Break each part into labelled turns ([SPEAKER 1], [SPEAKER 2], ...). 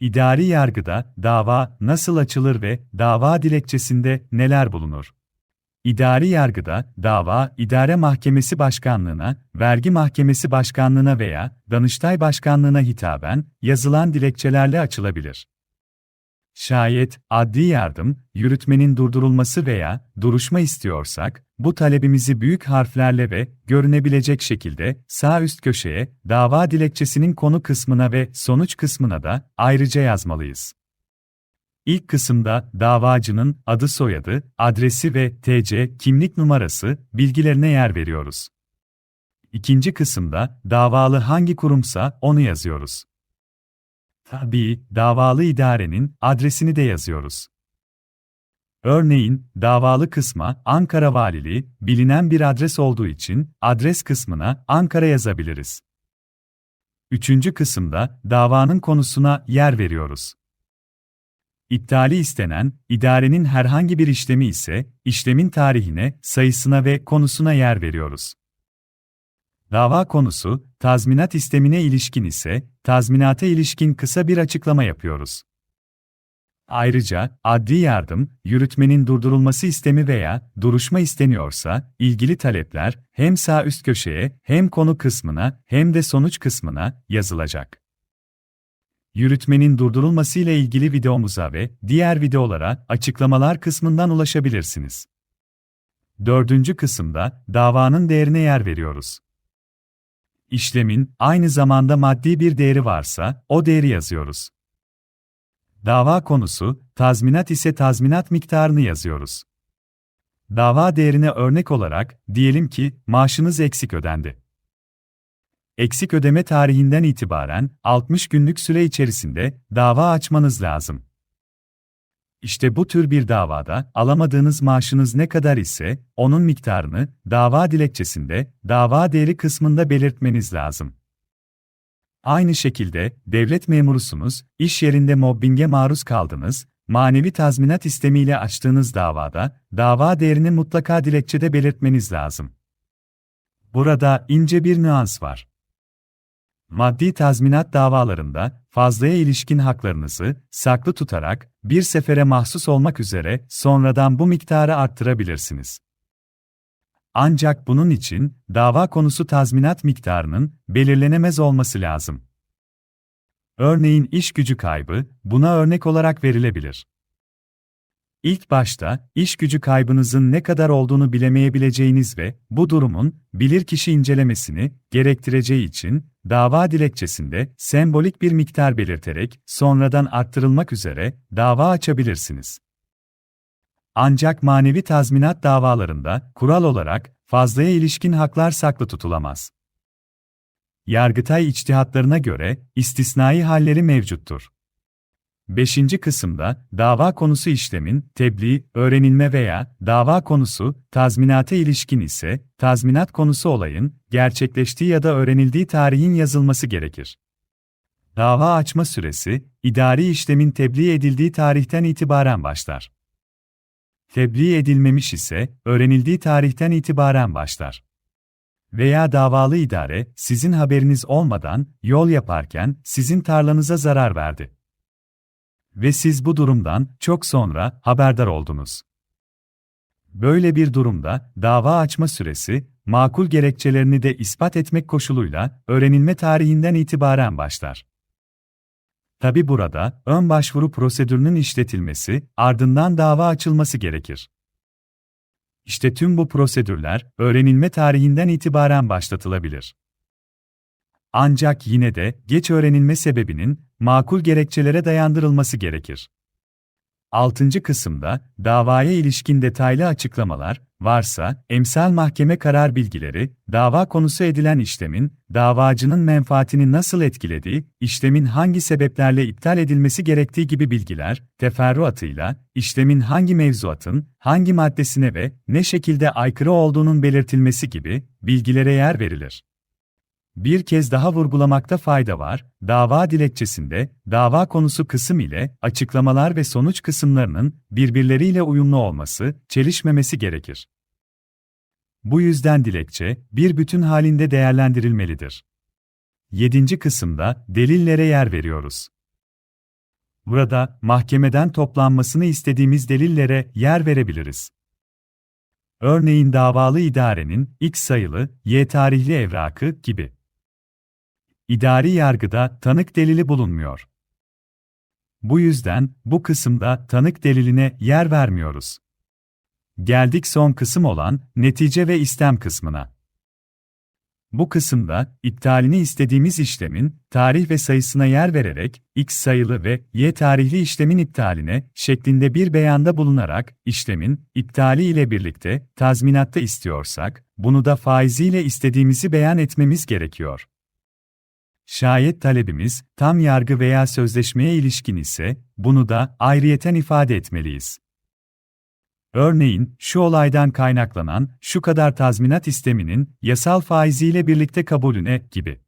[SPEAKER 1] İdari yargıda dava nasıl açılır ve dava dilekçesinde neler bulunur? İdari yargıda dava idare mahkemesi başkanlığına, vergi mahkemesi başkanlığına veya Danıştay başkanlığına hitaben yazılan dilekçelerle açılabilir. Şayet adli yardım, yürütmenin durdurulması veya duruşma istiyorsak, bu talebimizi büyük harflerle ve görünebilecek şekilde sağ üst köşeye dava dilekçesinin konu kısmına ve sonuç kısmına da ayrıca yazmalıyız. İlk kısımda davacının adı soyadı, adresi ve TC kimlik numarası bilgilerine yer veriyoruz. İkinci kısımda davalı hangi kurumsa onu yazıyoruz. Tabii, davalı idarenin adresini de yazıyoruz. Örneğin, davalı kısma Ankara Valiliği bilinen bir adres olduğu için adres kısmına Ankara yazabiliriz. Üçüncü kısımda davanın konusuna yer veriyoruz. İptali istenen, idarenin herhangi bir işlemi ise, işlemin tarihine, sayısına ve konusuna yer veriyoruz. Dava konusu, tazminat istemine ilişkin ise, tazminata ilişkin kısa bir açıklama yapıyoruz. Ayrıca, adli yardım, yürütmenin durdurulması istemi veya duruşma isteniyorsa, ilgili talepler hem sağ üst köşeye, hem konu kısmına, hem de sonuç kısmına yazılacak. Yürütmenin durdurulması ile ilgili videomuza ve diğer videolara açıklamalar kısmından ulaşabilirsiniz. Dördüncü kısımda davanın değerine yer veriyoruz. İşlemin aynı zamanda maddi bir değeri varsa o değeri yazıyoruz. Dava konusu tazminat ise tazminat miktarını yazıyoruz. Dava değerine örnek olarak diyelim ki maaşınız eksik ödendi. Eksik ödeme tarihinden itibaren 60 günlük süre içerisinde dava açmanız lazım. İşte bu tür bir davada alamadığınız maaşınız ne kadar ise onun miktarını dava dilekçesinde dava değeri kısmında belirtmeniz lazım. Aynı şekilde devlet memurusunuz, iş yerinde mobbinge maruz kaldınız, manevi tazminat istemiyle açtığınız davada dava değerini mutlaka dilekçede belirtmeniz lazım. Burada ince bir nüans var. Maddi tazminat davalarında fazlaya ilişkin haklarınızı saklı tutarak bir sefere mahsus olmak üzere sonradan bu miktarı arttırabilirsiniz. Ancak bunun için dava konusu tazminat miktarının belirlenemez olması lazım. Örneğin iş gücü kaybı buna örnek olarak verilebilir. İlk başta, iş gücü kaybınızın ne kadar olduğunu bilemeyebileceğiniz ve bu durumun bilirkişi incelemesini gerektireceği için dava dilekçesinde sembolik bir miktar belirterek sonradan arttırılmak üzere dava açabilirsiniz. Ancak manevi tazminat davalarında kural olarak fazlaya ilişkin haklar saklı tutulamaz. Yargıtay içtihatlarına göre istisnai halleri mevcuttur. 5. kısımda dava konusu işlemin tebliğ, öğrenilme veya dava konusu tazminata ilişkin ise tazminat konusu olayın gerçekleştiği ya da öğrenildiği tarihin yazılması gerekir. Dava açma süresi idari işlemin tebliğ edildiği tarihten itibaren başlar. Tebliğ edilmemiş ise öğrenildiği tarihten itibaren başlar. Veya davalı idare sizin haberiniz olmadan yol yaparken sizin tarlanıza zarar verdi ve siz bu durumdan çok sonra haberdar oldunuz. Böyle bir durumda dava açma süresi makul gerekçelerini de ispat etmek koşuluyla öğrenilme tarihinden itibaren başlar. Tabi burada ön başvuru prosedürünün işletilmesi, ardından dava açılması gerekir. İşte tüm bu prosedürler öğrenilme tarihinden itibaren başlatılabilir. Ancak yine de geç öğrenilme sebebinin makul gerekçelere dayandırılması gerekir. 6. kısımda davaya ilişkin detaylı açıklamalar varsa emsal mahkeme karar bilgileri, dava konusu edilen işlemin davacının menfaatini nasıl etkilediği, işlemin hangi sebeplerle iptal edilmesi gerektiği gibi bilgiler teferruatıyla işlemin hangi mevzuatın hangi maddesine ve ne şekilde aykırı olduğunun belirtilmesi gibi bilgilere yer verilir. Bir kez daha vurgulamakta fayda var, dava dilekçesinde, dava konusu kısım ile açıklamalar ve sonuç kısımlarının birbirleriyle uyumlu olması, çelişmemesi gerekir. Bu yüzden dilekçe, bir bütün halinde değerlendirilmelidir. 7. kısımda delillere yer veriyoruz. Burada, mahkemeden toplanmasını istediğimiz delillere yer verebiliriz. Örneğin davalı idarenin X sayılı, Y tarihli evrakı gibi. İdari yargıda tanık delili bulunmuyor. Bu yüzden bu kısımda tanık deliline yer vermiyoruz. Geldik son kısım olan netice ve istem kısmına. Bu kısımda iptalini istediğimiz işlemin tarih ve sayısına yer vererek X sayılı ve Y tarihli işlemin iptaline şeklinde bir beyanda bulunarak işlemin iptali ile birlikte tazminatta istiyorsak bunu da faiziyle istediğimizi beyan etmemiz gerekiyor. Şayet talebimiz tam yargı veya sözleşmeye ilişkin ise bunu da ayrıyeten ifade etmeliyiz. Örneğin, şu olaydan kaynaklanan şu kadar tazminat isteminin yasal faiziyle birlikte kabulüne gibi.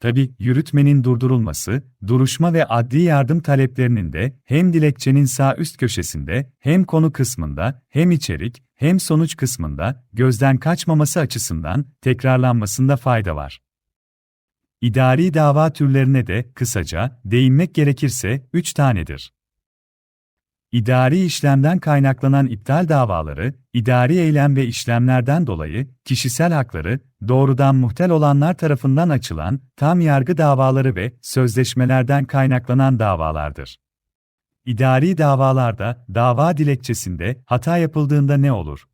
[SPEAKER 1] Tabi yürütmenin durdurulması, duruşma ve adli yardım taleplerinin de hem dilekçenin sağ üst köşesinde, hem konu kısmında, hem içerik, hem sonuç kısmında gözden kaçmaması açısından tekrarlanmasında fayda var. İdari dava türlerine de kısaca değinmek gerekirse 3 tanedir. İdari işlemden kaynaklanan iptal davaları, idari eylem ve işlemlerden dolayı kişisel hakları doğrudan muhtel olanlar tarafından açılan tam yargı davaları ve sözleşmelerden kaynaklanan davalardır. İdari davalarda dava dilekçesinde hata yapıldığında ne olur?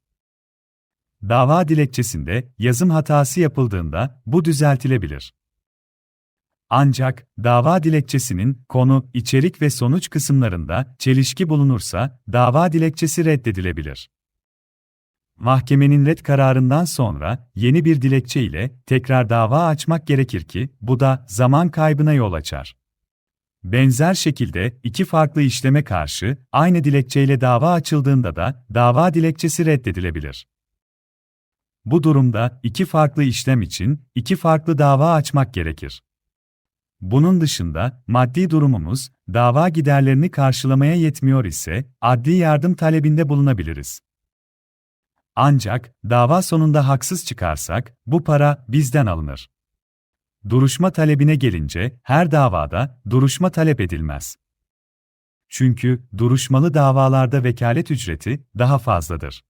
[SPEAKER 1] Dava dilekçesinde yazım hatası yapıldığında bu düzeltilebilir. Ancak dava dilekçesinin konu, içerik ve sonuç kısımlarında çelişki bulunursa dava dilekçesi reddedilebilir. Mahkemenin red kararından sonra yeni bir dilekçe ile tekrar dava açmak gerekir ki bu da zaman kaybına yol açar. Benzer şekilde iki farklı işleme karşı aynı dilekçeyle dava açıldığında da dava dilekçesi reddedilebilir. Bu durumda iki farklı işlem için iki farklı dava açmak gerekir. Bunun dışında, maddi durumumuz, dava giderlerini karşılamaya yetmiyor ise, adli yardım talebinde bulunabiliriz. Ancak, dava sonunda haksız çıkarsak, bu para bizden alınır. Duruşma talebine gelince, her davada, duruşma talep edilmez. Çünkü, duruşmalı davalarda vekalet ücreti, daha fazladır.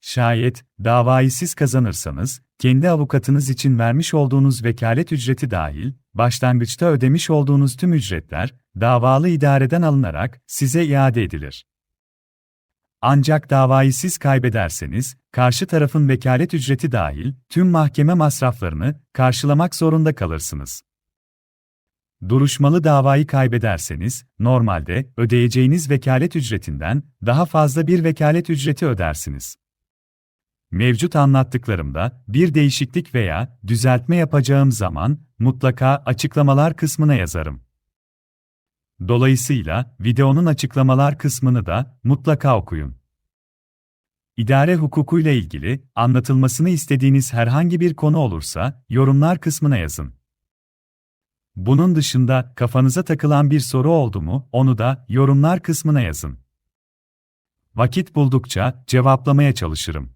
[SPEAKER 1] Şayet, davayı siz kazanırsanız, kendi avukatınız için vermiş olduğunuz vekalet ücreti dahil, başlangıçta ödemiş olduğunuz tüm ücretler, davalı idareden alınarak size iade edilir. Ancak davayı siz kaybederseniz, karşı tarafın vekalet ücreti dahil tüm mahkeme masraflarını karşılamak zorunda kalırsınız. Duruşmalı davayı kaybederseniz, normalde ödeyeceğiniz vekalet ücretinden daha fazla bir vekalet ücreti ödersiniz. Mevcut anlattıklarımda bir değişiklik veya düzeltme yapacağım zaman mutlaka açıklamalar kısmına yazarım. Dolayısıyla videonun açıklamalar kısmını da mutlaka okuyun. İdare hukukuyla ilgili anlatılmasını istediğiniz herhangi bir konu olursa yorumlar kısmına yazın. Bunun dışında kafanıza takılan bir soru oldu mu onu da yorumlar kısmına yazın. Vakit buldukça cevaplamaya çalışırım.